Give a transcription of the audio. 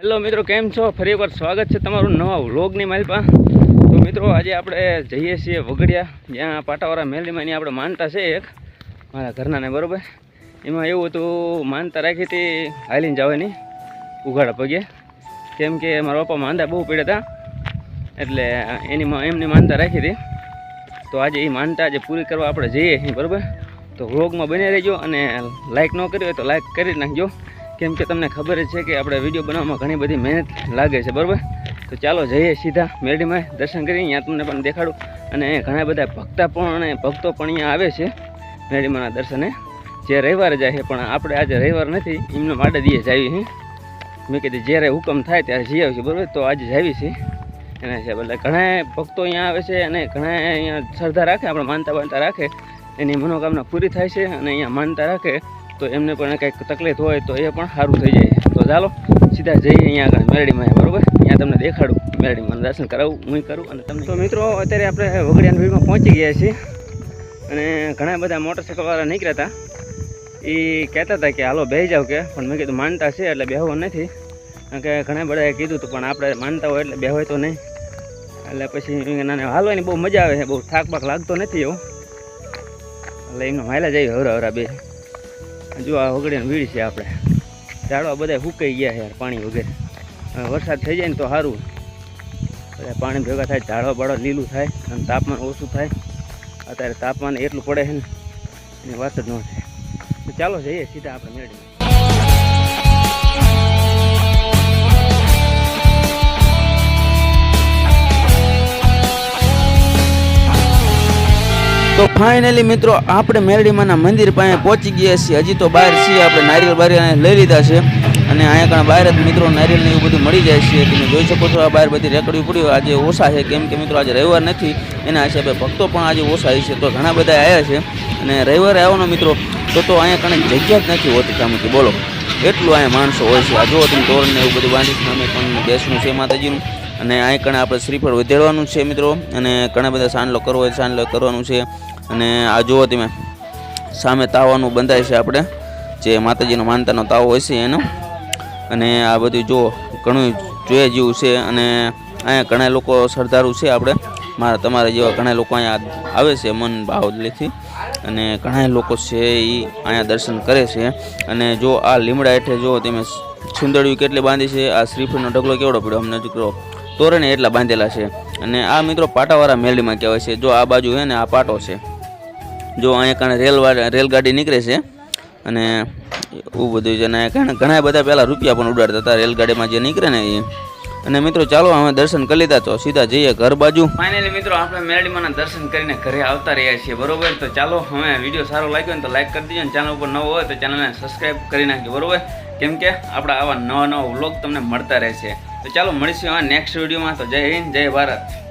Hello મિત્રો, કેમ છો? ફરી એકવાર સ્વાગત છે તમારું નવા વ્લોગની માલપા તો મિત્રો, આજે આપણે જઈએ છીએ વગડિયા જ્યાં પાટાવાળા મેલીમાં આપણે માનતા છે એક, મારા ઘરનાને બરાબર. એમાં એવું હતું, માનતા રાખી હતી, હાલીને જવાની, ઉઘાડા પગે. કેમ કે મારા પપ્પા માંદા બહુ પડ્યા હતા, એટલે એની એમની માનતા રાખી હતી. તો આજે એ માનતા આજે પૂરી કરવા આપણે જઈએ છીએ, બરોબર? તો વ્લોગમાં બની રહેજો અને લાઇક ન કરી હોય તો લાઇક કરી નાખજો. કેમ કે તમને ખબર છે કે આપણે વીડિયો બનાવવામાં ઘણી બધી મહેનત લાગે છે, બરાબર? તો ચાલો જઈએ સીધા મેરડીમાં, દર્શન કરી અહીંયા તમને પણ દેખાડું. અને ઘણા બધા ભક્તા પણ અને ભક્તો પણ અહીંયા આવે છે મેરડીમાના દર્શને. જે રવિવારે જાય છે, પણ આપણે આજે રવિવાર નથી, એમને માટે દઈએ જાવી છે મેં કીધું જ્યારે હુકમ થાય ત્યારે જઈ આવીશું બરાબર? તો આજે જાવી છે. એના છે એટલે ઘણા ભક્તો અહીંયા આવે છે અને ઘણા અહીંયા શ્રદ્ધા રાખે, આપણે માનતા માનતા રાખે. એની મનોકામના પૂરી થાય છે અને અહીંયા માનતા રાખે. તો એમને પણ કંઈક તકલીફ હોય તો એ પણ સારું થઈ જાય. તો ચાલો, સીધા જઈએ અહીંયા આગળ મેરડીમાં, બરાબર? અહીંયા તમને દેખાડું. મેરડીમાં દર્શન કરાવું, હું કરું અને તમને તો મિત્રો, અત્યારે આપણે વગડિયાના ભીડમાં પહોંચી ગયા છીએ અને ઘણા બધા મોટરસાઇકલવાળા નીકળ્યા હતા. એ કહેતા હતા કે, હાલો બે જાવ કે. પણ મેં કીધું, માનતા છે, એટલે બેહવું નથી. કારણ કે ઘણા બધાએ કીધું હતું, પણ આપણે માનતા હોય એટલે બેહોય તો નહીં. એટલે પછી નાને હાલવાની બહુ મજા આવે બહુ થાક બાક લાગતો નથી એવું. એટલે એમનો માયલા જઈએ હવરા હવરા બે જો આ વગડીને વીડ છે આપણે. ઝાડવા બધા સુકાઈ ગયા છે યાર પાણી વગેરે. વરસાદ થઈ જાય ને તો સારું બધા પાણી ભેગા થાય, ઝાડવા બાળવા લીલું થાય અને તાપમાન ઓછું થાય. અત્યારે તાપમાન એટલું પડે છે ને, એની વાત જ ન થાય. તો ચાલો જઈએ સીધા આપણે મેળવીએ તો ફાઇનલી મિત્રો, આપણે મેરડીમાના મંદિર પાસે પહોંચી ગયા છીએ. હજી તો બહાર છીએ આપણે. નારિયેલ બારિયેલ લઈ લીધા છે. અને અહીંયા કારણે બહાર જ મિત્રો નારિયેલને એવું બધું મળી જાય છે. તમે જોઈ શકો છો આ બહાર બધી રેકડીઓ પડ્યું આજે ઓછા છે. કેમ કે મિત્રો, આજે રવિવાર નથી. એના હિસાબે ભક્તો પણ આજે ઓછા છે. તો ઘણા બધા આવ્યા છે. અને રવિવારે આવવાનો મિત્રો, તો તો અહીંયા કારણે જગ્યા જ નથી હોતી સામેથી બોલો. એટલું અહીંયા માણસો હોય છે. આ જો તમે તોરણને એવું બધું બાંધીશું અમે પણ બેસવું છે માતાજીનું. અને અહીં કણે આપણે શ્રીફળ વધેરવાનું છે મિત્રો. અને ઘણા બધા સાંડલો કરવો હોય સાંડલો કરવાનું છે. અને આ જુઓ તમે, સામે તાવાનું બંધાય છે આપણે, જે માતાજીનો માનતાનો તાવો હોય છે એનો. અને આ બધું જુઓ, ઘણું જોઈએ જેવું છે. અને અહીંયા ઘણા લોકો શ્રદ્ધાળુ છે આપણે. મારા તમારા જેવા ઘણા લોકો અહીંયા આવે છે મન ભાવલીથી અને ઘણા લોકો છે એ અહીંયા દર્શન કરે છે. અને જો આ લીમડા હેઠે જો તમે સુંદરડી કેટલી બાંધી છે, આ શ્રીફળનો ઢગલો કેવડો પડ્યો? અમને દીકરો તોરણે એટલા બાંધેલા છે. અને આ મિત્રો પાટાવાળા મેલડીમાં કહેવાય છે, જો આ બાજુ છે ને આ પાટો છે. જો અહીંયા કારણે રેલવા રેલગાડી નીકળે છે, અને એવું બધું છે અને કારણે ઘણા બધા પહેલાં રૂપિયા પણ ઉડાડતા હતા રેલગાડીમાં જે નીકળે ને એ. અને મિત્રો ચાલો અમે દર્શન કરી લીધા તો સીધા જઈએ ઘર બાજુ. ફાઇનલી મિત્રો આપણે મેરડીમાંના દર્શન કરીને ઘરે આવતા રહ્યા છીએ, બરોબર? તો ચાલો અમે વીડિયો સારો લાગ્યો ને તો લાઈક કરી દીજો ને ચેનલ ઉપર નવો હોય તો ચેનલને સબસ્ક્રાઈબ કરી નાખજો, બરોબર? કેમ કે આપણા આવા નવા નવા વ્લોગ તમને મળતા રહેશે. તો ચાલો મળીશું આ નેક્સ્ટ વિડીયોમાં તો જય હિન્દ જય ભારત.